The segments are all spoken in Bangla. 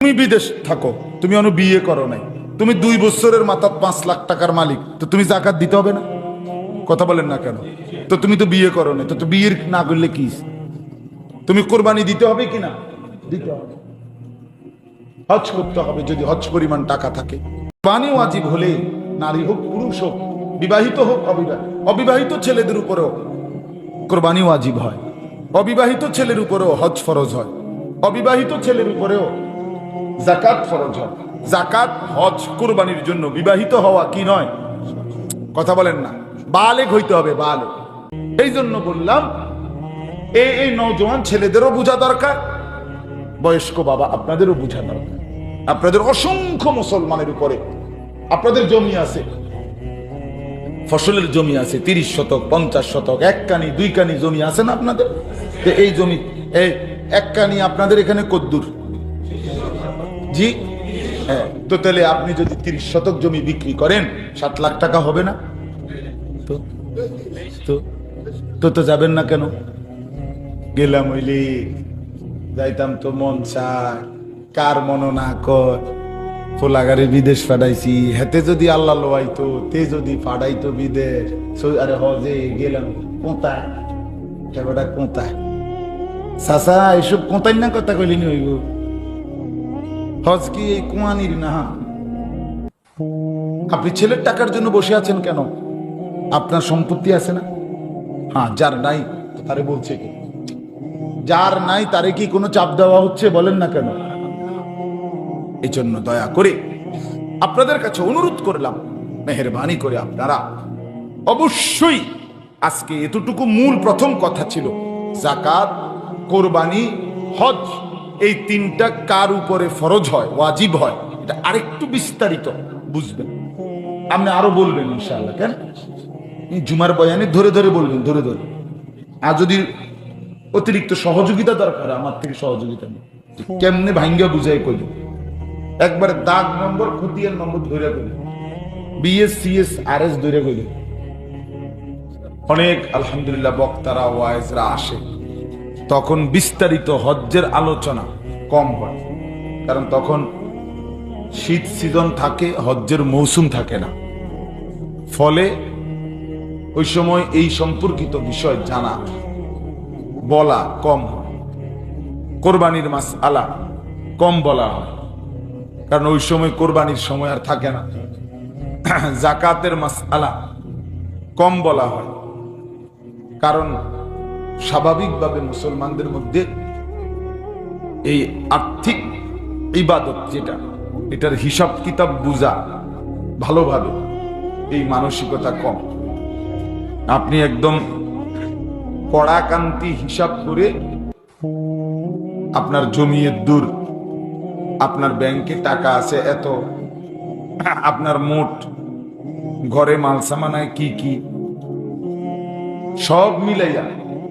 তুমি বিদেশ থাকো, তুমি অন্য বিয়ে করো নাই। তুমি দুই বছরের মাথার পাঁচ লাখ টাকার মালিক, তো তুমি জাকাত দিতে হবে না? কথা বলেন না কেন? তো তুমি তো বিয়ে করো তো তো বিয়ের না করলে কি? তুমি কোরবানি দিতে হবে কি না? দিতে হবে। হজ করতে হবে যদি হজ পরিমাণ টাকা থাকে। কোরবানি ওয়াজিব হলে নারী হোক, পুরুষ হোক, বিবাহিত হোক, অবিবাহিত। অবিবাহিত ছেলেদের উপরেও কোরবানি ওয়াজিব হয়। অবিবাহিত ছেলের উপরেও হজ ফরজ হয়। অবিবাহিত ছেলের উপরেও জাকাত ফরজ হয় জাকাত হজ কোরবানির জন্য বিবাহিত হওয়া কি নয়? কথা বলেন না। বালেক হইতে হবে বালেক এই জন্য বললাম এই এই নৌজওয়ান ছেলেদেরও বোঝা দরকার, বয়স্ক বাবা আপনাদেরও বোঝা দরকার। আপনাদের অসংখ্য মুসলমানের উপরে আপনাদের জমি আছে, ফসলের জমি আছে, তিরিশ শতক, পঞ্চাশ শতক, এক কানি, দুই কানি জমি আছে না আপনাদের? এই জমি, এই এক কানি আপনাদের এখানে কদ্দুর। জি। হ্যাঁ তো তাহলে আপনি যদি তিরিশ শতক জমি বিক্রি করেন সাত লাখ টাকা হবে না? তো তো। তো যাবেন না কেন? গেলাম হইলে যাইতাম তো মন চায় কার মন না কর ফোলাগারে বিদেশ ফাটাইছি হেতে যদি আল্লাহ লোয়াইতো তে যদি ফাটাইতো বিদেশ। আরে হজে গেলাম কোথায়? কোথায়? সাসা এসব কোথায় না কথা কইলি নি হইব? হজ কি এই কুয়ানির না আপনি ছেলের টাকার জন্য বসে আছেন কেন? আপনার সম্পত্তি আছে না? হ্যাঁ যার নাই তারে বলছে কি? যার নাই, তারে কি কোনো চাপ দেওয়া হচ্ছে বলেন না কেন? এই জন্য দয়া করে আপনাদের কাছে অনুরোধ করলাম, মেহরবানি করে আপনারা অবশ্যই আজকে এতটুকু মূল প্রথম কথা ছিল জাকাত কোরবানি, হজ এই তিনটা কার উপরে ফরজ হয়, ওয়াজিব হয়, এটা আরেকটু বিস্তারিত বুঝবেন। আপনি আরও বলবেন ইনশাআল্লাহ, কেন? জুমার বয়ানে ধরে ধরে বলবেন, ধরে ধরে। আর যদি অতিরিক্ত সহযোগিতা দরকার আমার থেকে সহযোগিতা নেই কেমনে ভাঙ্গা বুঝাই করবে একবার দাগ নম্বর খতিয়ান নম্বর ধরে করবে বিএস, সিএস আর এস ধরে করবে অনেক আলহামদুলিল্লাহ বক্তারা, ওয়াইজরা আসে। তখন বিস্তারিত হজ্জের আলোচনা কম হয়। কারণ তখন শীত সিজন থাকে, হজ্জের মৌসুম থাকে না। ফলে ওই সময় এই সম্পর্কিত বিষয় জানা, বলা কম হয়। কোরবানির মাস আলা কম বলা হয়। কারণ ওই সময় কোরবানির সময় আর থাকে না। জাকাতের মাস আলা কম বলা হয়। কারণ স্বাভাবিকভাবে মুসলমানদের মধ্যে এই আর্থিক ইবাদত যেটা, এটার হিসাব কিতাব বুঝা ভালোভাবে এই মানসিকতা কম। আপনি একদম কড়াকান্তি হিসাব করে আপনার জমিয়ে দূর, আপনার ব্যাংকে টাকা আছে এত, আপনার মোট ঘরে মাল সামানায় কি কি, সব মিলাইয়া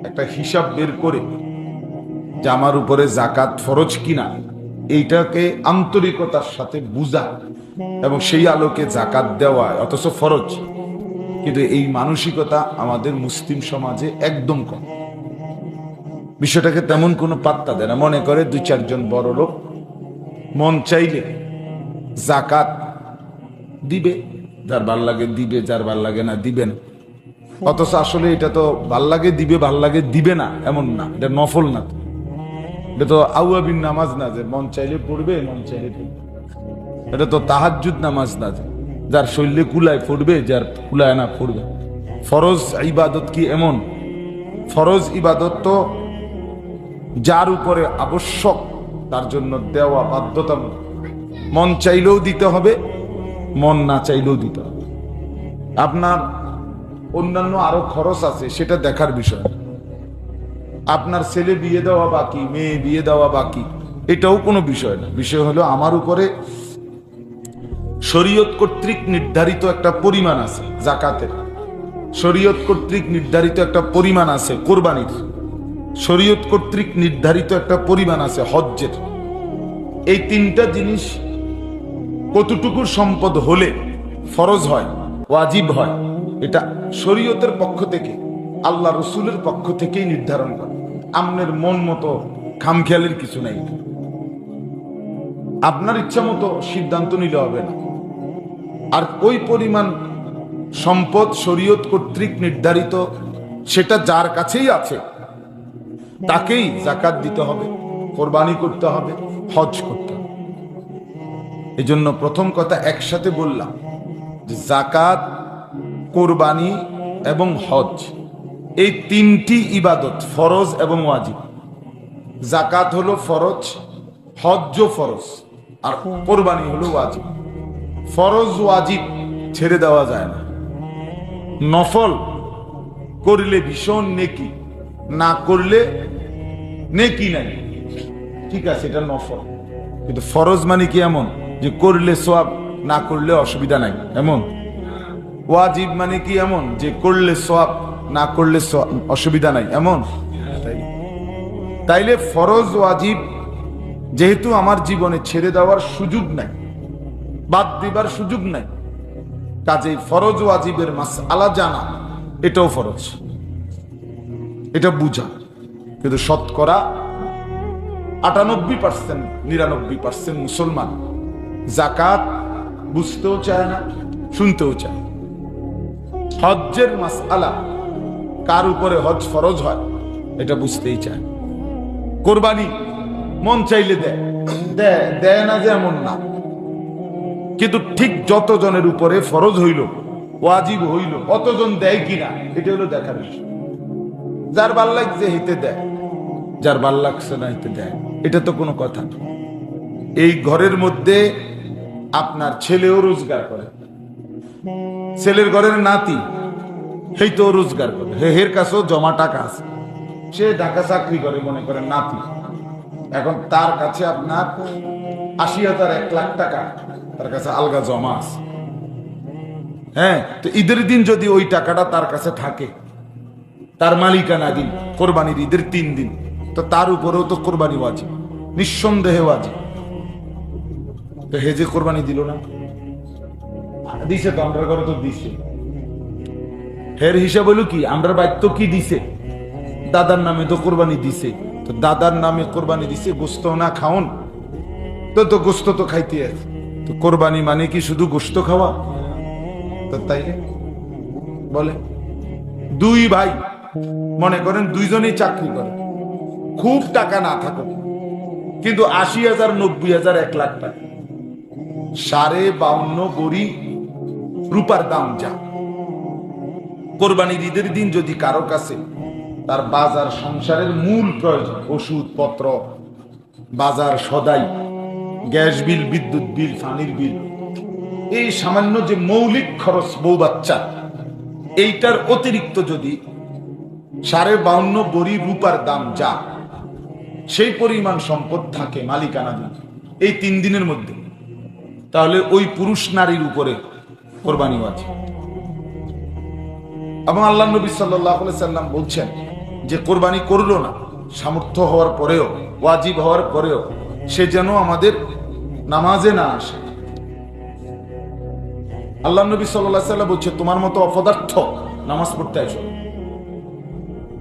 একটা হিসাব বের করে যে আমার উপরে জাকাত ফরজ কিনা, এইটাকে আন্তরিকতার সাথে বুঝা এবং সেই আলোকে জাকাত দেওয়া অথচ ফরজ। কিন্তু এই মানসিকতা আমাদের মুসলিম সমাজে একদম কম। বিষয়টাকে তেমন কোনো পাত্তা দেয় না। মনে করে দুই চারজন বড় লোক, মন চাইলে জাকাত দিবে, যার ভালো লাগে দিবে, যার ভালো লাগে না দিবেন অথচ আসলে এটা তো ভালো লাগে দিবে, ভালো লাগে দিবে না, এমন না। এটা নফল না তো। এটা তো আউয়াবিন নামাজ না যে মন চাইলে পড়বে, মন চাইলে পড়বে। এটা তো তাহাজ্জুদ নামাজ না যে যার শরীরে কুলায় পড়বে, যার কুলায় না পড়বে। ফরজ ইবাদত কি এমন? ফরজ ইবাদত তো যার উপরে আবশ্যক, তার জন্য দেওয়া বাধ্যতামূলক। মন চাইলেও দিতে হবে, মন না চাইলেও দিতে হবে। আপনার অন্যান্য আরও খরচ আছে, সেটা দেখার বিষয়। আপনার ছেলে বিয়ে দেওয়া বাকি, মেয়ে বিয়ে দেওয়া বাকি। এটাও কোনো বিষয় না। বিষয় হলো আমার উপরে শরীয়ত কর্তৃক নির্ধারিত একটা পরিমাণ আছে জাকাতের শরীয়ত কর্তৃক নির্ধারিত একটা পরিমাণ আছে, কোরবানির। শরীয়ত কর্তৃক নির্ধারিত একটা পরিমাণ আছে, হজ্জের। এই তিনটা জিনিস কতটুকুর সম্পদ হলে ফরজ হয়, ওয়াজিব হয়, এটা শরীয়তের পক্ষ থেকে, আল্লাহ রসুলের পক্ষ থেকেই নির্ধারণ করে। আমনের মন মতো খামখেয়ালের কিছু নাই। আপনার ইচ্ছা মতো সিদ্ধান্ত নিলে হবে না। আর ওই পরিমাণ সম্পদ শরীয়ত কর্তৃক নির্ধারিত, সেটা যার কাছেই আছে, তাকেই জাকাত দিতে হবে, কোরবানি করতে হবে, হজ করতে হবে। এই জন্য প্রথম কথা একসাথে বললাম যে জাকাত কোরবানি এবং হজ এই তিনটি ইবাদত, ফরজ এবং ওয়াজিব। জাকাত হলো ফরজ, হজ্জ ফরজ, আর কোরবানি হলো ওয়াজিব। ফরজ, ওয়াজিব ছেড়ে দেওয়া যায় না। নফল করলে ভীষণ নেকি, না করলে নেকি নাই। ঠিক আছে, এটা নফল। কিন্তু ফরজ মানে কি এমন? যে করলে সোয়াব না করলে অসুবিধা নাই। এমন? ওয়াজিব মানে কি এমন? যে করলে সোয়াব না করলে অসুবিধা নাই। এমন? তাইলে ফরজ ওয়াজিব যেহেতু আমার জীবনে ছেড়ে দেওয়ার সুযোগ নাই, বাদ দিবার সুযোগ নাই, কাজেই ফরজ ওয়াজিবের মাস আলা জানা, এটাও ফরজ। এটা বুঝা। কিন্তু শতকরা আটানব্বই পার্সেন্ট নিরানব্বই পার্সেন্ট মুসলমান জাকাত বুঝতেও চায় না, শুনতেও চায় হজ্জের মাস আলা কার উপরে হজ ফরজ হয়? এটা বুঝতেই চায়। কোরবানি, মন চাইলে দেয়। না যে এমন না। কিন্তু ঠিক যতজনের উপরে ফরজ হইল, ওয়াজিব হইল অতজন দেয় কিনা, এটা হলো দেখার বিষয়। যার ভালো লাগছে হেতে দেয়, যার ভালো লাগছে না হেতে দেয়, এটা তো কোনো কথা। এই ঘরের মধ্যে আপনার ছেলেও রোজগার করে। ছেলের ঘরের নাতি সেই তো রোজগার করে। হের কাছেও জমা টাকা আছে। সে ঢাকা চাকরি করে, মনে করেন নাতি। এখন তার কাছে আপনার আশি হাজার এক লাখ টাকা। তার কাছে আলগা জমা আছে। হ্যাঁ তো ঈদের দিন যদি ওই টাকাটা তার কাছে থাকে, তার মালিকানা দিন কোরবানির ঈদের তিন দিন, তো তার উপরেও তো কোরবানি ওয়াজিব, নিঃসন্দেহে ওয়াজিব। তো হে যে কোরবানি দিল না। দিছে তো আমরা ঘরে তো দিছে। হের হিসাব হলো কি? আমরা বাধ্য কি দিছে? দাদার নামে তো কোরবানি দিছে। তো দাদার নামে কোরবানি দিছে, গোস্ত না খাওন? তো তো গোস্ত তো খাইতে আছে। তো কোরবানি মানে কি শুধু গোস্ত খাওয়া? তো তাই বলে, দুই ভাই, মনে করেন দুইজনেই চাকরি করে। খুব টাকা না থাকুক, কিন্তু আশি হাজার, নব্বই হাজার, এক লাখ টাকা। সাড়ে বাউন্ন গড়ি রূপার দাম যা। কোরবানির ঈদের দিন যদি কারও কাছে তার বাজার সংসারের মূল প্রয়োজন, ওষুধপত্র, বাজার সদাই, গ্যাস বিল, বিদ্যুৎ বিল, পানির বিল, এই সামান্য যে মৌলিক খরচ বউ বাচ্চা, এইটার অতিরিক্ত যদি সাড়ে বাউন্ন বড়ি রূপার দাম যা, সেই পরিমাণ সম্পদ থাকে মালিকানা দিন, এই তিন দিনের মধ্যে, তাহলে ওই পুরুষ নারীর উপরে কোরবানি আছে। এবং আল্লাহ নবী সাল্লাহ সাল্লাম বলছেন যে কোরবানি করল না, সামর্থ্য হওয়ার পরেও, ওয়াজিব হওয়ার পরেও, সে যেন আমাদের নামাজে না আসে। আল্লাহ নবী সাল্লাহ সাল্লাম বলছে, তোমার মতো অপদার্থ নামাজ পড়তে আসো।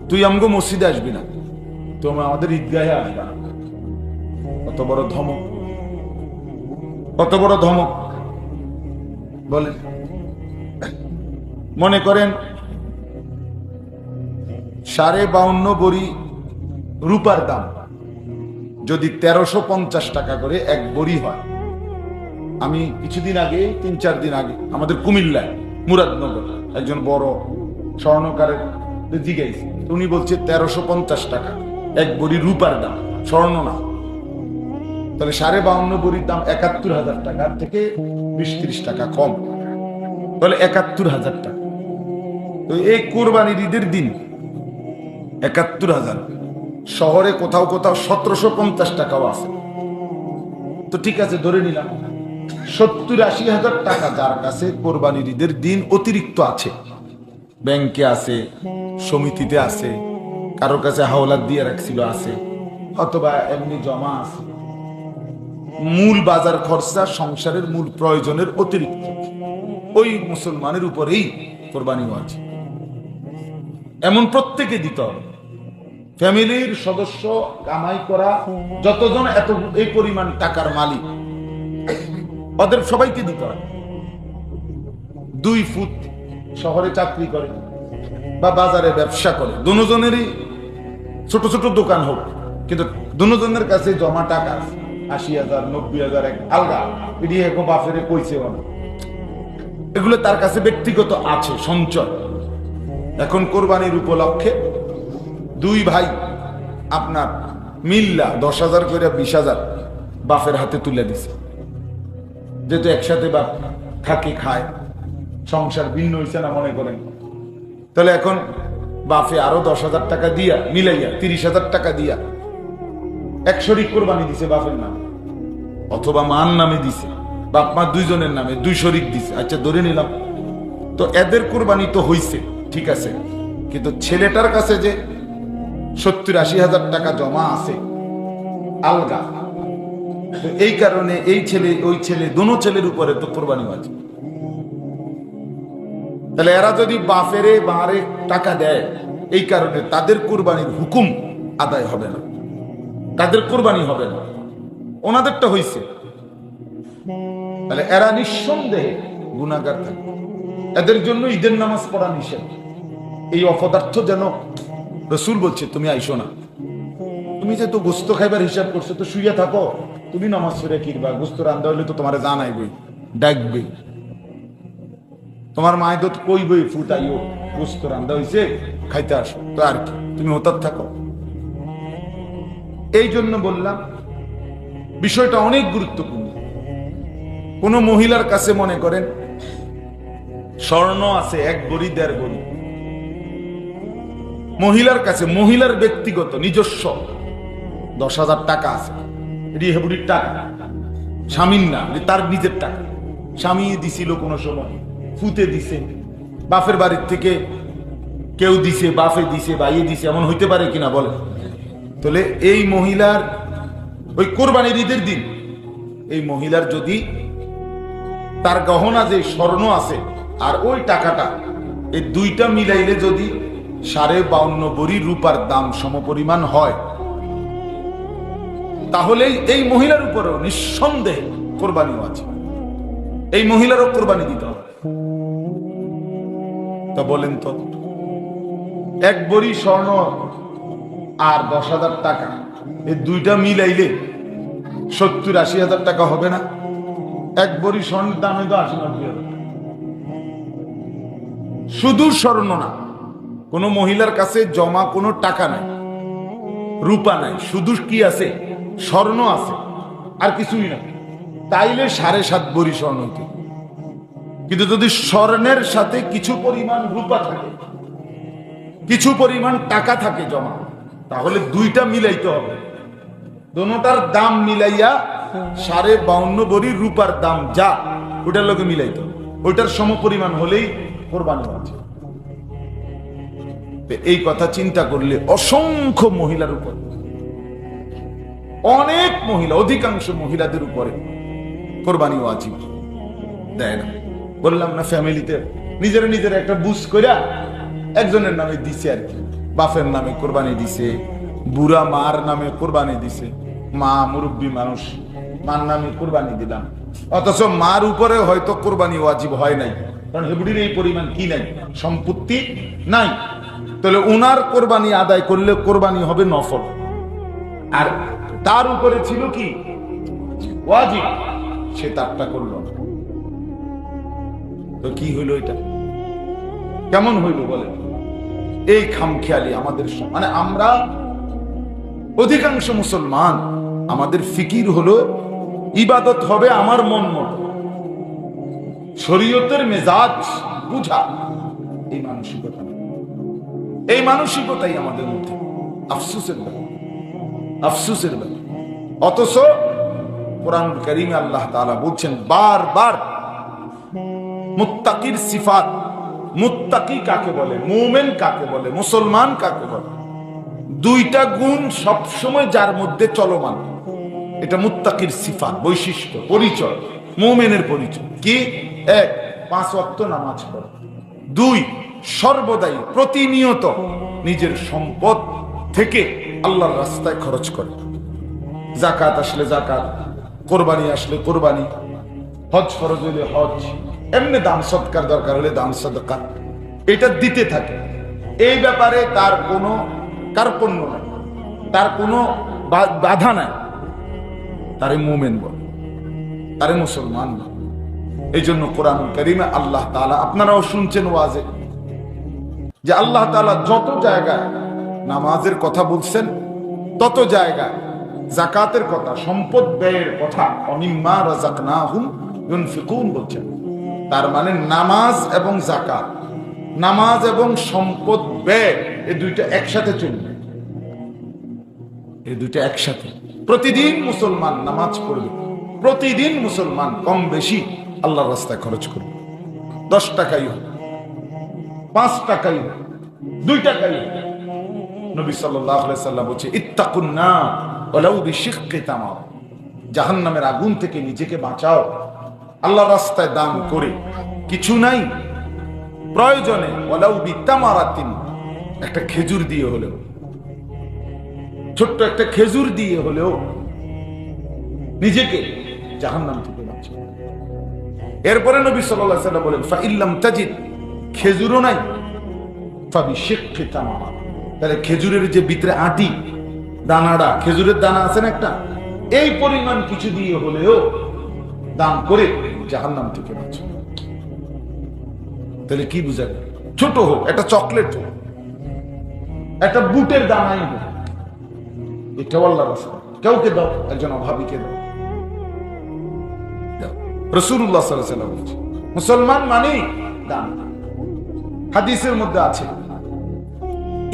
তুই আমগো মসজিদে আসবি না। তুমি আমাদের ঈদগাহে আসবা না। কত বড় ধমক। কত বড় ধমক। বলেন। মনে করেন সাড়ে বাউন্ন বড়ি রূপার দাম। যদি তেরোশো পঞ্চাশ টাকা করে এক বড়ি হয়। আমি কিছুদিন আগে, তিন চার দিন আগে, আমাদের কুমিল্লায়, মুরাদনগর, একজন বড় স্বর্ণকারের জিজ্ঞাসা উনি বলছে, তেরোশো পঞ্চাশ টাকা, এক বড়ি রূপার দাম, স্বর্ণ না। তাহলে সাড়ে বাউন্ন বড়ির দাম একাত্তর হাজার টাকার থেকে বিশ ত্রিশ টাকা কম। তাহলে একাত্তর হাজার টাকা। তো এই কোরবানির ঈদের দিন একাত্তর হাজার। শহরে কোথাও কোথাও সতেরোশো পঞ্চাশ টাকাও আছে। তো ঠিক আছে, ধরে নিলাম। সত্তর আশি হাজার টাকা যার কাছে কোরবানির ঈদের দিন অতিরিক্ত আছে। ব্যাংকে আছে, সমিতিতে আছে, কারোর কাছে হাওলাত দিয়ে রাখছিল আছে, অথবা এমনি জমা আছে। মূল বাজার খরচা সংসারের মূল প্রয়োজনের অতিরিক্ত। ওই মুসলমানের উপরেই কোরবানি আছে। এমন প্রত্যেকে দিতে হবে। ফ্যামিলির সদস্য কামাই করা, যতজন এত এই পরিমাণ টাকার মালিক, ওদের সবাইকে দিতে হয়। দুই ফুট শহরে চাকরি করে বা বাজারে ব্যবসা করে, দুজনেরই ছোট ছোট দোকান হোক, কিন্তু দুজনের কাছে জমা টাকা আছে। আশি হাজার, নব্বই হাজার, এক আলগা। এটি এখন বাফেরে কইছে এগুলো তার কাছে ব্যক্তিগত আছে, সঞ্চয়। এখন কোরবানির উপলক্ষে দুই ভাই আপনার মিল্লা দশ হাজার করে বিশ হাজার বাফের হাতে তুলে দিছে। যেহেতু একসাথে বাপ থাকে, খায়, সংসার ভিন্ন হয়েছে না মনে করেন? তাহলে এখন বাফে আরও দশ হাজার টাকা দিয়া, মিলাইয়া তিরিশ হাজার টাকা দিয়া এক শরিক কোরবানি দিছে বাপের নামে। অথবা মার নামে দিছে বাপ মা দুইজনের নামে দুই শরিক দিছে। আচ্ছা ধরে নিলাম। তো এদের কোরবানি তো হইছে। ঠিক আছে, কিন্তু ছেলেটার কাছে যে সত্তর আশি হাজার টাকা জমা আছে, আলগা। এই কারণে এই ছেলে, ওই ছেলে, দোনো ছেলের উপরে তো কোরবানি আছে তাহলে এরা যদি বাফেরে বাহারে টাকা দেয়, এই কারণে তাদের কোরবানির হুকুম আদায় হবে না। তাদের কোরবানি হবে না। ওনাদেরটা হইছে। তাহলে এরা নিঃসন্দেহে গুণাগার থাকবে। এদের জন্য ঈদের নামাজ পড়া নিষেধ। এই অপদার্থ যেন রসুল বলছে, তুমি আইসো না। তুমি যে তো গোস্ত খাইবার হিসাব করছ, তো শুয়ে থাকো। তুমি নামাজ পড়ে কিরবা? গোস্ত রান্ধা হইলে তো তোমার জানাইবই ডাকবে তোমার মায় তো কইবই, ফুটাইও, গোস্ত রান্ধা হইছে, খাইতে আসো। তো আর কি, তুমি হতার থাকো। এই জন্য বললাম, বিষয়টা অনেক গুরুত্বপূর্ণ। কোন মহিলার কাছে মনে করেন, স্বর্ণ আছে এক বড়ি, দেড় বড়ি। মহিলার কাছে মহিলার ব্যক্তিগত, নিজস্ব। দশ হাজার টাকা আছে। এটি হেবুড়ির টাকা। স্বামীর না তার নিজের টাকা। স্বামী দিছিল কোনো সময়, ফুতে দিছে। বাপের বাড়ির থেকে কেউ দিছে বাফে দিছে বাইয়ে দিছে, এমন হইতে পারে কিনা বলে তাহলে এই মহিলার, ওই কোরবানির ঈদের দিন, এই মহিলার যদি তার গহনা যে স্বর্ণ আছে, আর ওই টাকাটা, এই দুইটা মিলাইলে যদি সাড়ে বাউন্ন বড়ি রূপার দাম সমপরিমাণ হয়। তাহলে এই মহিলার উপরেও নিঃসন্দেহে কোরবানিও আছে এই মহিলারও কোরবানি দিতে হবে। তা বলেন তো, এক বড়ি স্বর্ণ আর দশ হাজার টাকা, এই দুইটা মিলাইলে সত্তর আশি হাজার টাকা হবে না? এক বড়ি স্বর্ণের দামে তো আশি হাজার শুধু স্বর্ণ না কোনো মহিলার কাছে জমা কোনো টাকা নাই, রূপা নাই, শুধু কি আছে? স্বর্ণ আছে, আর কিছুই না তাইলে সাড়ে সাত বড়ি স্বর্ণ কিন্তু যদি স্বর্ণের সাথে কিছু পরিমাণ রূপা থাকে, কিছু পরিমাণ টাকা থাকে জমা, তাহলে দুইটা মিলাইতে হবে। দোনোটার দাম মিলাইয়া সাড়ে বাউন্ন বড়ি রূপার দাম যা, ওটার লোকে মিলাইতে হবে। ওইটার সম পরিমাণ হলেই কোরবানি আছে এই কথা চিন্তা করলে অসংখ্য মহিলার উপর। অনেক মহিলা, অধিকাংশ মহিলাদের উপরে কোরবানি ওয়াজিব দেয় না। বললাম না, ফ্যামিলিতে নিজের নিজের একটা বুঝ কইরা একজনের নামে দিছে আর কি। বাপের নামে কোরবানি দিছে, বুড়া মার নামে কোরবানি দিছে। মা মুরব্বী মানুষ, মার নামে কোরবানি দিলাম। অথচ মার উপরে হয়তো কোরবানি ওয়াজিব হয় নাই। কারণ হেবুড়ির এই পরিমাণ কি নাই? সম্পত্তি নাই। তাহলে উনার কোরবানি আদায় করলে কোরবানি হবে নফল। আর তার উপরে ছিল কি? সে তারটা করল না। তো কি হইল এটা? কেমন হইল বলে এই খামখেয়ালি আমাদের মানে আমরা অধিকাংশ মুসলমান, আমাদের ফিকির হলো ইবাদত হবে আমার মন মতো। শরীয়তের মেজাজ বুঝা। এই মানসিকতা। এই মানসিকতাই আমাদের মধ্যে। আফসুসের ব্যাপার। আফসুসের ব্যাপার। অথচ কোরআন করিমে আল্লাহ তাআলা বলছেন, বারবার মুত্তাকির সিফাত, মুত্তাকি কাকে বলে, মুমেন কাকে বলে, মুসলমান কাকে বলে, দুইটা গুণ সবসময় যার মধ্যে চলমান। এটা মুত্তাকির সিফাত, বৈশিষ্ট্য, পরিচয়, মুমেনের পরিচয়। কি? এক, পাঁচ ওয়াক্ত নামাজ পড়ে। দুই সর্বদাই প্রতিনিয়ত নিজের সম্পদ থেকে আল্লাহর রাস্তায় খরচ করে। জাকাত আসলে জাকাত কোরবানি আসলে কোরবানি, হজ ফরজ হইলে হজ, এমনি দান সৎকার দরকার হলে দান সদকা এটা দিতে থাকে। এই ব্যাপারে তার কোনো কার্পণ্য নাই, তার কোনো বাধা নাই। তারে মোমেন বল, তারে মুসলমান বল। এই জন্য কোরআন করিমে আল্লাহ তাআলা আপনারাও শুনছেন ওয়াজে। যে আল্লাহ তাআলা যত জায়গায় নামাজের কথা বলছেন, তত জায়গায় জাকাতের কথা, সম্পদ ব্যয়ের কথা, অনিম্মা রাজাকনাহুম ইউনফিকুন বলছেন। তার মানে নামাজ এবং জাকাত নামাজ এবং সম্পদ ব্যয়, এই দুইটা একসাথে চলবে। এই দুইটা একসাথে। প্রতিদিন মুসলমান নামাজ পড়বে। প্রতিদিন মুসলমান কম বেশি আল্লাহর রাস্তায় খরচ করবে। দশ টাকাই হোক পাঁচ টাকাই দুই টাকাই নবী সাল্লাম বলছে ইত্তাকুন না ওয়ালাউ বিশিক্কি তামার জাহান্নামের আগুন থেকে নিজেকে বাঁচাও। আল্লাহর রাস্তায় দান করে। কিছু নাই। প্রয়োজনে ওয়ালাউ বিতামারাতিন, একটা খেজুর দিয়ে হলেও। ছোট্ট একটা খেজুর দিয়ে হলেও নিজেকে জাহান্নাম থেকে বাঁচাও। এরপরে নবী সাল্লাম বলেন খেজুরও নাই। তাহলে খেজুরের যে ভিতরে আটি, দানাটা, খেজুরের দানা আছে না একটা? এই পরিমাণ কিছু দিয়ে হলেও দান করে জাহান্নাম থেকে বাঁচো। তাহলে কি বুঝাবে? ছোট হোক, একটা চকলেট হোক, একটা বুটের দানাই হোক। এটাও আল্লাহর রাস্তা। কেউকে দাও, একজন অভাবীকে দাও। রসুল্লাহ সাল্লাহ সাল্লাম বলছে, মুসলমান মানে দান। হাদিসের মধ্যে আছে।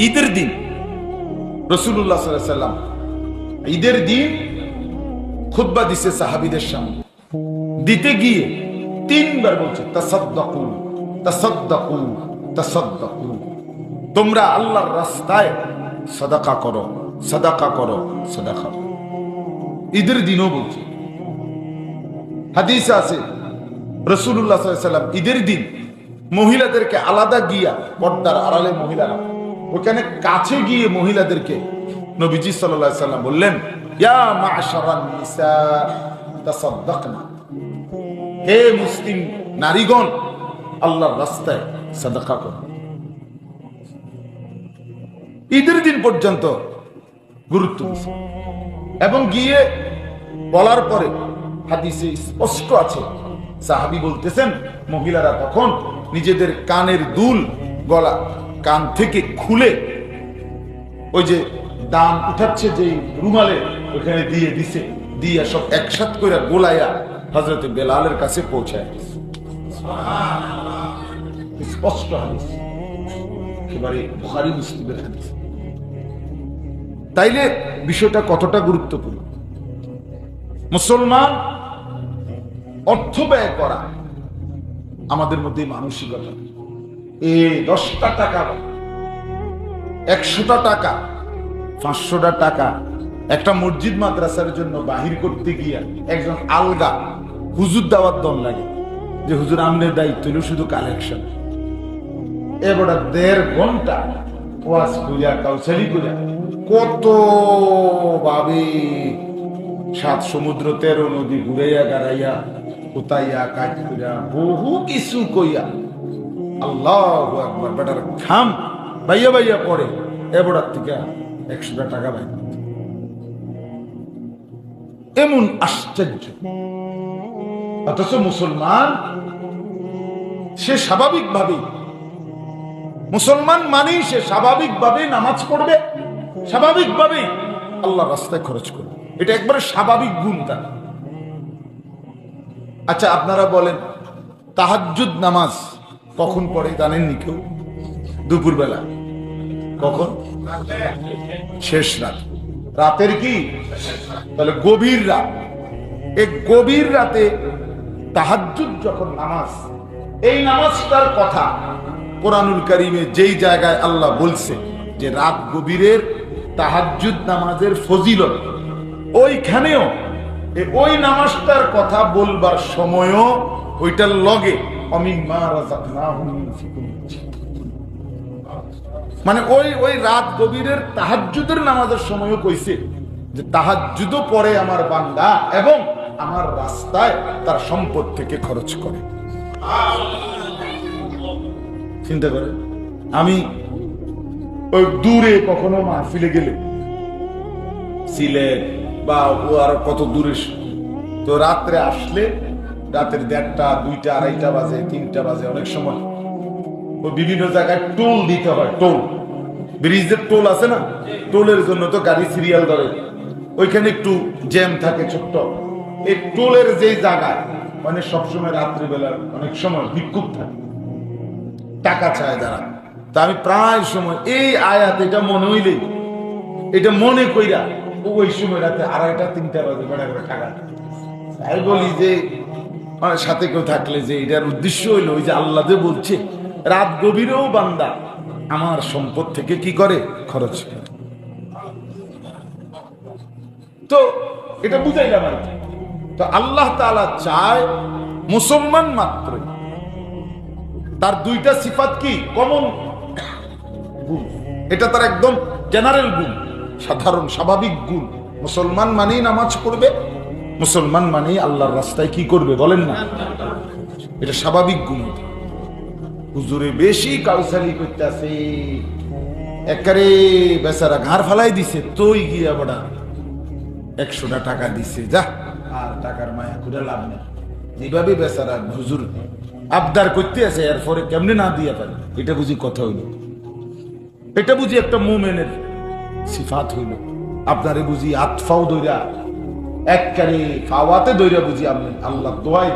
ঈদের দিন রসুল্লাহ সাল্লাম ঈদের দিন খুদ্া দিছে সাহাবিদের সামনে। দিতে গিয়ে তিনবার বলছে, তাসাদ্দাকু তাসাদ্দাকু তাসাদ্দাকু। তোমরা আল্লাহর রাস্তায় সাদাকা করো সাদাকা করো, সাদাকা। ঈদের দিনও বলছে। হাদিসে আছে রসুল্লাহ সাল্লাম ঈদের দিন মহিলাদেরকে আলাদা গিয়া পর্দার আড়ালে মহিলারা। ওখানে কাছে গিয়ে মহিলাদেরকে নবীজি সাল্লাম বললেন হে মুসলিম নারীগণ, আল্লাহর রাস্তায় সাদাকা করো। ঈদের দিন পর্যন্ত গুরুত্ব এবং গিয়ে বলার পরে হাদিসে স্পষ্ট আছে। সাহাবি বলতেছেন, মহিলারা তখন নিজেদের কানের দুল গলা কান থেকে খুলে ওই যে দাম উঠাচ্ছে যে রুমালে ওখানে দিয়ে দিছে, দিয়ে সব একসাথ করে গোলাইয়া হজরতে বেলালের কাছে পৌঁছায় স্পষ্ট তাইলে বিষয়টা কতটা গুরুত্বপূর্ণ? মুসলমান অর্থ ব্যয় করা আমাদের মধ্যে মানসিকতা। এ দশটা টাকা একশোটা টাকা, পাঁচশোটা টাকা একটা মসজিদ মাদ্রাসার জন্য বাহির করতে গিয়া একজন আলগা হুজুর দেওয়ার দল লাগে যে, হুজুর, আমনের দায়িত্ব হলো শুধু কালেকশন এবারে দেড় ঘণ্টা ওয়াজ করিয়া কাউসালি করিয়া কত ভাবে সাত সমুদ্র তেরো নদী ঘুরাইয়া, গাড়াইয়া কোতাইয়া কাজ বহু কিছু কইয়া। আল্লাহ একবার বেটার খাম বাইয়া বাইয়া পড়ে। থেকে একশোটা টাকা পাই এমন আশ্চর্য। অথচ মুসলমান, সে স্বাভাবিকভাবেই, মুসলমান মানেই সে স্বাভাবিকভাবে নামাজ পড়বে স্বাভাবিকভাবে আল্লাহ রাস্তায় খরচ করবে। এটা একবারে স্বাভাবিক গুণ তার আচ্ছা আপনারা বলেন, তাহাজ্জুদ নামাজ কখন পড়ে জানেননি কেউ? দুপুরবেলা। কখন? শেষ রাত। রাতের কি? তাহলে গভীর রাত। এই গভীর রাতে তাহাজ্জুদ যখন নামাজ, এই নামাজটার কথা। কোরআনুল কারিমে যেই জায়গায় আল্লাহ বলছে যে রাত গভীরের তাহাজ্জুদ নামাজের ফজিলত, ওইখানেও ওই নামাজটার কথা বলবার সময়ও ওইটার লগে মানে ওই ওই রাত গভীরের তাহাজ্জুদের নামাজের সময়ও কইছে যে তাহাজ্জুদও পরে আমার বান্দা এবং আমার রাস্তায় তার সম্পদ থেকে খরচ করে। চিন্তা করে? আমি ওই দূরে কখনো মাহফিলে গেলে, সিলেট বা ও আর কত দূরে তো রাত্রে আসলে রাতের দেড়টা, দুইটা, আড়াইটা বাজে, তিনটা বাজে অনেক সময়। ও বিভিন্ন জায়গায় টোল দিতে হয়, টোল। ব্রিজের টোল আছে না? টোলের জন্য তো গাড়ি সিরিয়াল ধরে। ওইখানে একটু জ্যাম থাকে ছোট্ট। এই টোলের যে জায়গায় মানে সবসময় রাত্রিবেলা অনেক সময় বিক্ষুব্ধ থাকে। টাকা চায় যারা। তা আমি প্রায় সময় এই আয়াত এটা মনে হইলে এটা মনে কইরা ওই সময় রাতে আড়াইটা, তিনটা বাজে, বেড়া করে টাকা আমি বলি যে, আমার সাথে কেউ থাকলে যে এটার উদ্দেশ্য হইল, ওই যে আল্লাহ যে বলছে, রাত গভীরেও বান্দা আমার সম্পদ থেকে কি করে? খরচ করে। তো এটা বুঝাইলাম আর। তো আল্লাহ তাআলা চায় মুসলমান মাত্র। তার দুইটা সিফাত কি? কমন গুণ। এটা তার একদম জেনারেল গুণ। সাধারণ, স্বাভাবিক গুণ। মুসলমান মানেই নামাজ পড়বে, মুসলমান মানেই আল্লাহর রাস্তায় কি করবে বলেন না? এটা স্বাভাবিক গুণ হুজুরে বেশি কাউসারি করতেছে। একারে বেচারা ঘাড় ফালাই দিছে, তুই গিয়া বড়া একশোটা টাকা দিছে, যা। আর টাকার মায়া করে লাভ নেই। যেভাবে বেচারা হুজুর আবদার করতে আছে, এরপরে কেমনে না দিয়ে পারে? এটা বুঝি কথা হইল। এটা বুঝি একটা মোমেনের সিফাত হইল। আপনারে বুঝি আতফাও দইরা এককারে ফাওয়াতে দইরা বুঝি আপনি আল্লাহ দোয়াই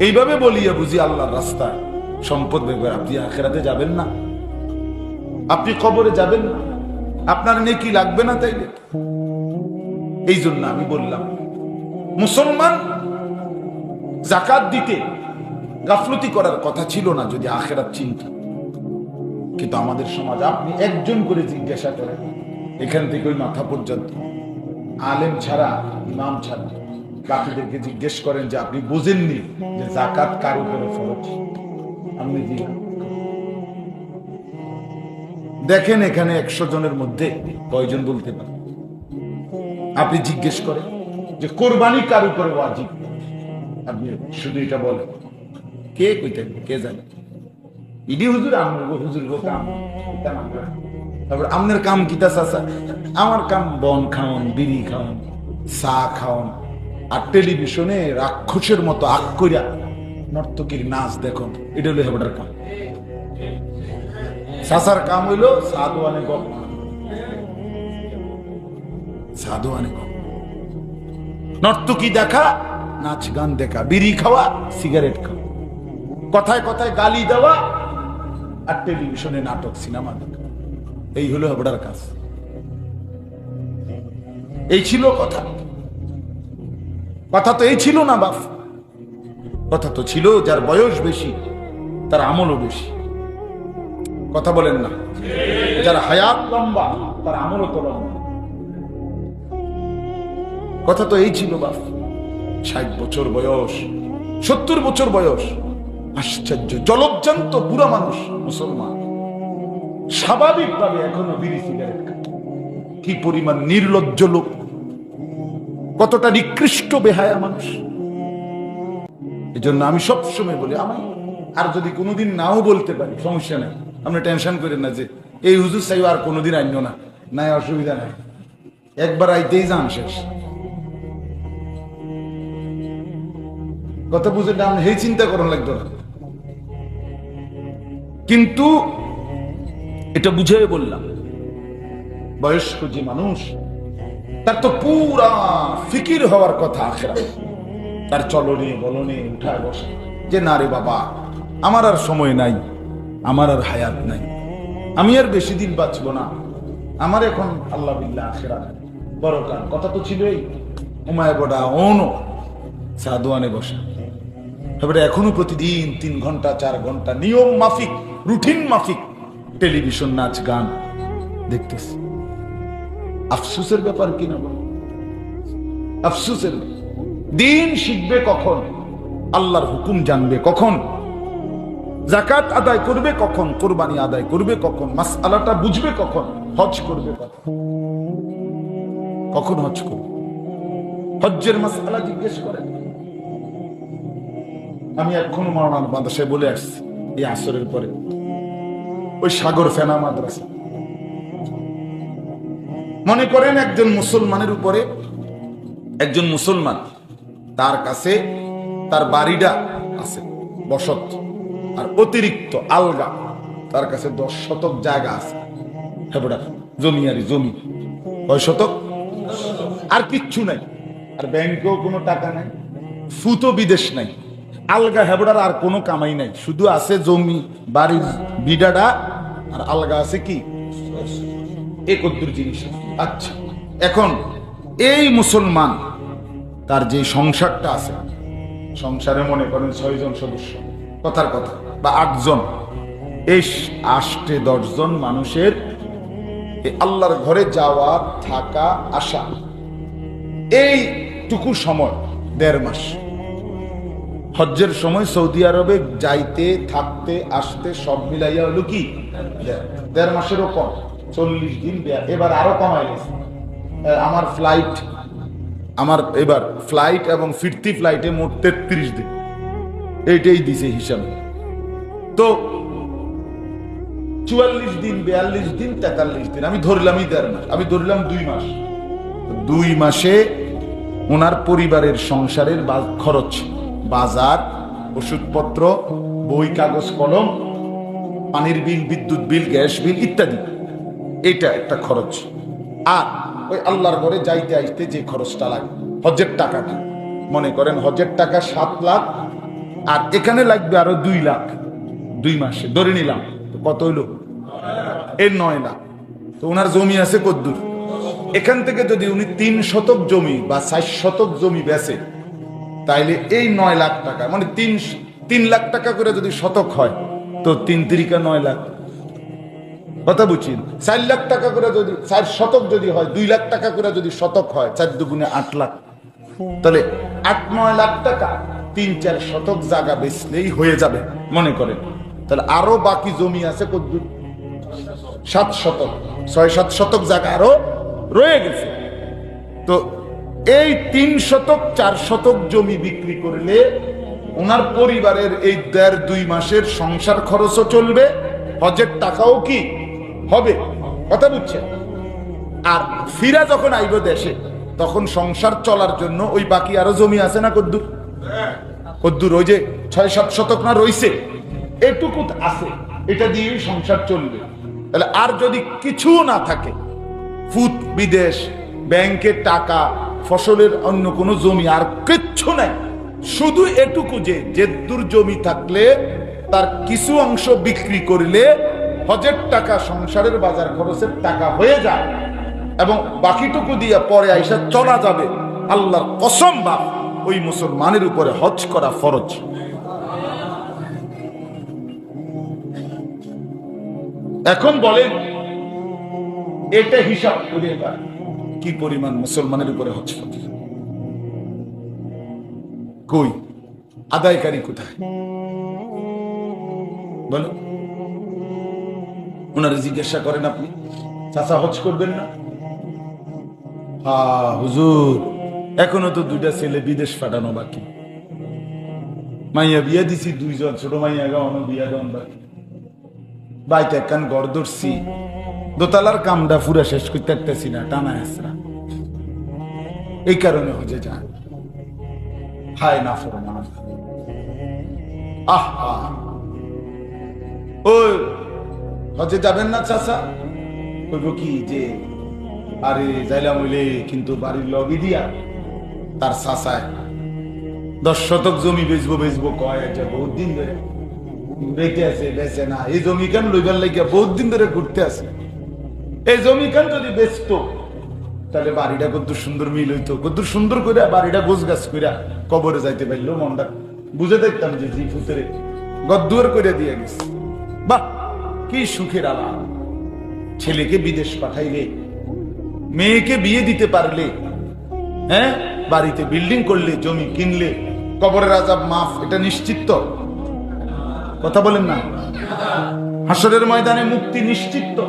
এইভাবে বলিয়া বুঝি আল্লাহর রাস্তায় সম্পদ বের আপনি আখেরাতে যাবেন না। আপনি কবরে যাবেন না। আপনার নেকি লাগবে না তাইলে। এই জন্য আমি বললাম, মুসলমান জাকাত দিতে গাফলতি করার কথা ছিল না যদি আখেরাত চিন্তা। কিন্তু আমাদের সমাজ, আপনি একজন করে জিজ্ঞাসা করেন এখান থেকে ওই মাথা পর্যন্ত। আলেম ছাড়া ইমাম ছাড়া বাকিদেরকে জিজ্ঞেস করেন যে, আপনি বোঝেননি যে জাকাত কার উপরে ফরজ? আপনি দিলেন দেখেন এখানে একশো জনের মধ্যে কয়জন বলতে পারে? আপনি জিজ্ঞেস করেন যে, কোরবানি কার উপরে ওয়াজিব? আপনি শুধু এটা বলেন। কে কইতেন? কে জানে? ইডি হুজুর, আমার হুজুর গো কাম। তারপর আপনার কাম কিতা চাচা? আমার কাম বন খাওন, বিড়ি খাওন, চা খাওন, আর টেলিভিশনে রাক্ষসের মতো আগ করিয়া নর্তকীর নাচ দেখুন। এটা হলো হেবটার কাম। চাচার কাম হইল সাধু আনে গপ সাধু আনে গপ। নর্তকী দেখা, নাচ গান দেখা, বিড়ি খাওয়া, সিগারেট খাওয়া। কথায় কথায় গালি দেওয়া, আর টেলিভিশনে নাটক, সিনেমা দেখা। এই হলো হাবড়ার কাজ। এই ছিল কথা। কথা তো এই ছিল না, বাপ। কথা তো ছিল, যার বয়স বেশি, তার আমলও বেশি। কথা বলেন না। যার হায়াত লম্বা, তার আমলও তো লম্বা। কথা তো এই ছিল, বাপ। ষাট বছর বয়স, সত্তর বছর বয়স। আশ্চর্য, জলজ্জান্ত, বুড়া মানুষ, মুসলমান। স্বাভাবিকভাবে এখনও বিড়ি সিগারেট খায়। কি পরিমাণ নির্লজ্জ লোক। কতটা নিকৃষ্ট বেহায়া মানুষ। এই জন্য আমি সবসময় বলি আমি আর যদি কোনোদিন নাও বলতে পারি, সমস্যা নেই। আপনি টেনশন করেন না যে, এই হুজুর চাই আর কোনোদিন আইন না। নাই, অসুবিধা নাই। একবার আইতেই যান শেষ। কথা বুঝে না সেই চিন্তা করার লাগতো না। কিন্তু এটা বুঝে বললাম। বয়স্ক যে মানুষ, তার তো পুরা ফিকির হওয়ার কথা আখেরা তার চলনে, বলনে উঠায় বসে, যে না রে বাবা, আমার আর সময় নাই, আমার আর হায়াত নাই। আমি আর বেশি দিন বাঁচবো না। আমার এখন, আল্লাহ বিল্লাহ আখেরা বড় কান কথা তো ছিলই। উমায় বড়া, ওনো সাদোয়ানে বসা। তারপরে এখনও প্রতিদিন তিন ঘণ্টা, চার ঘণ্টা, নিয়ম মাফিক, রুটিন মাফিক টেলিভিশন, নাচ, গান। দেখতেছি। আফসুসের ব্যাপার কিনা বল? আফসুসের দিন শিখবে কখন? আল্লাহর হুকুম জানবে কখন? জাকাত আদায় করবে কখন? কোরবানি আদায় করবে কখন? মাস আলাটা বুঝবে কখন? হজ করবে কখন? হজ করবে? হজ্জের মাস আলা জিজ্ঞেস করেন। আমি এখনও মাওলানা মাদ্রাসায় বলে আসছি, এই আসরের পরে। ওই সাগর ফেনা মাদ্রাসা। মনে করেন একজন মুসলমানের উপরে একজন মুসলমান তার কাছে তার বাড়িটা আছে, বসত, আর অতিরিক্ত আলগা তার কাছে দশ শতক জায়গা আছে। হেবড়ার জমি আর জমি। কয় শতক? আর কিচ্ছু নাই। আর ব্যাংকেও কোনো টাকা নাই ফুতো বিদেশ নাই। আলগা হেবড়ার আর কোনো কামাই নাই। শুধু আছে জমি, বাড়ির বিডাটা আর আলগা আছে কি? একদ্দুর জিনিস আচ্ছা এখন এই মুসলমান, তার যে সংসারটা আছে, সংসারে মনে করেন ছয়জন সদস্য, কথার কথা, বা আটজন এই আষ্টে দশজন মানুষের আল্লাহর ঘরে যাওয়া, থাকা, আসা, এইটুকু সময়, দেড় মাস। হজ্জের সময় সৌদি আরবে যাইতে, থাকতে, আসতে সব মিলাইয়া হলো কি? দেড়- মাসেরও কম, চল্লিশ দিন এবার আরও কমাই আমার ফ্লাইট আমার এবার ফ্লাইট এবং ফিরতি ফ্লাইটে মোট তেত্রিশ দিন। এইটাই দিছে হিসাবে। তো চুয়াল্লিশ দিন, বিয়াল্লিশ দিন, তেতাল্লিশ দিন। আমি ধরলামই দেড় মাস। আমি ধরলাম দুই মাস। দুই মাসে ওনার পরিবারের সংসারের খরচ। বাজার, ওষুধপত্র, বই, কাগজ, কলম পানির বিল, বিদ্যুৎ বিল, গ্যাস বিল ইত্যাদি। এটা একটা খরচ। আর ওই আল্লাহর ঘরে যাইতে আসতে যে খরচটা লাগে, হজের টাকাটা মনে করেন হজের টাকা সাত লাখ, আর এখানে লাগবে আরও দুই লাখ, দুই মাসে। ধরে নিলাম কত হইল? এর নয় লাখ। তো ওনার জমি আছে কদ্দুর। এখান থেকে যদি উনি তিন শতক জমি বা ষাট শতক জমি বেচে, তাইলে এই নয় লাখ টাকা মানে তিন তিন লাখ টাকা করে যদি শতক হয় তো তিন তিরিকা নয় লাখ। কথা বুঝছেন? চার লাখ টাকা করে যদি, চার শতক যদি হয়, দুই লাখ টাকা করে যদি শতক হয়, চার দুগুণে আট লাখ। তাহলে আট, নয় লাখ টাকা তিন, চার শতক জায়গা বেচলেই হয়ে যাবে, মনে করেন। তাহলে আরও বাকি জমি আছে কদ্দুর? সাত শতক, ছয়, সাত শতক জায়গা আরও রয়ে গেছে। তো এই তিন শতক, চার শতক জমি বিক্রি করলে ওনার পরিবারের এই দেড় দুই মাসের সংসার খরচও চলবে, হজের টাকাও কি হবে? কথা বুঝছেন? আর ফিরা যখন আইব দেশে, তখন সংসার চলার জন্য ওই বাকি আরও জমি আছে না কদ্দুর? কদ্দুর ওই যে ছয়, সাত শতক না রইছে এটুকু আছে, এটা দিয়েই সংসার চলবে। তাহলে আর যদি কিছু না থাকে, ফুট, বিদেশ, ব্যাংকের টাকা, ফসলের অন্য কোনো জমি, আর কিচ্ছু নাই। শুধু এটুকু যে জেদ্দুর জমি থাকলে, তার কিছু অংশ বিক্রি করলে হজের টাকা সংসারের বাজার খরচের টাকা হয়ে যায় এবং বাকিটুকু দিয়ে পরে আইসা চলা যাবে। আল্লাহর কসম বা ওই মুসলমানের উপরে হজ করা ফরজ। এখন বলেন, এটা হিসাব করে? কি পরিমাণ মুসলমানের উপরে হজ ফরজ? কই? আদায়কারী কোথায়? বলো। ওনারা জিজ্ঞাসা করেন আপনি। চাচা হজ করবেন না? হা হুজুর, এখনও তো দুইটা ছেলে বিদেশ পাঠানো বাকি। মাইয়া বিয়া দিছি দুইজন, ছোট মাইয়া গাওয়ানো বিয়া দেন বাকি। বাইতে একখান গড় ধরছি। দোতলার কামটা পুরা শেষ করতে পারতেছি না, টানা হেসরা এই কারণে হজে যান। হায়। না ফরমান হজে যাবেন না চাচা? কইব কি যে, আরে যাইলাম হইলে কিন্তু বাড়ির লবি দিয়া তার চাচায়। দশ শতক জমি বেচবো বেচবো, কয় এটা বহুত দিন ধরে। বেঁচে আছে, বেচে না। এই জমি কেন লইবার লাগিয়া বহুত দিন ধরে ঘুরতে আছে? এই জমি কেন যদি বেচতো? তাহলে বাড়িটা কত সুন্দর মিল হইতো, কত সুন্দর করে বাড়িটা গোছ গাছ করে কবরে যাইতে পারল মনটা। বুঝে দেখতাম যে জি ফুতরে গদ্দুয়ার করে দিয়ে গেছে। বাহ, কি সুখের আলাপ। ছেলেকে বিদেশ পাঠাইলে, মেয়েকে বিয়ে দিতে পারলে হ্যাঁ? বাড়িতে বিল্ডিং করলে, জমি কিনলে, কবরের আজাব মাফ, এটা নিশ্চিত তো? কথা বলেন না। হাসরের ময়দানে মুক্তি নিশ্চিত তো?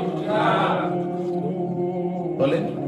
বলেন।